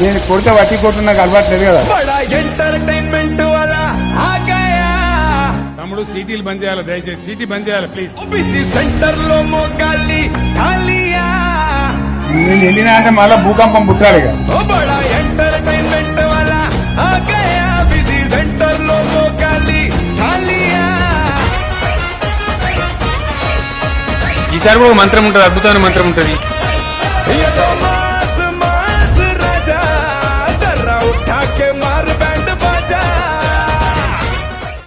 నేను కొడితే వట్టి కొట్టు నాకు అలవాటు లేదు కదా. ఎంటర్టైన్మెంట్ తమ్ముడు సిటీలు బంద్ చేయాలి? దయచేసి సిటీ బంద్ చేయాలి ప్లీజ్ ఓబీసీ సెంటర్లో మోకాలి ఖాళీయా నేను వెళ్ళినా అంటే మళ్ళీ భూకంపం పుట్టాలి ఎంటర్టైన్మెంట్ వల్ల బిజీ సెంటర్లో మోకాలి ఖాళీయా ఈసారి కూడా మంత్రం ఉంటుంది అద్భుతమైన మంత్రం ఉంటుంది.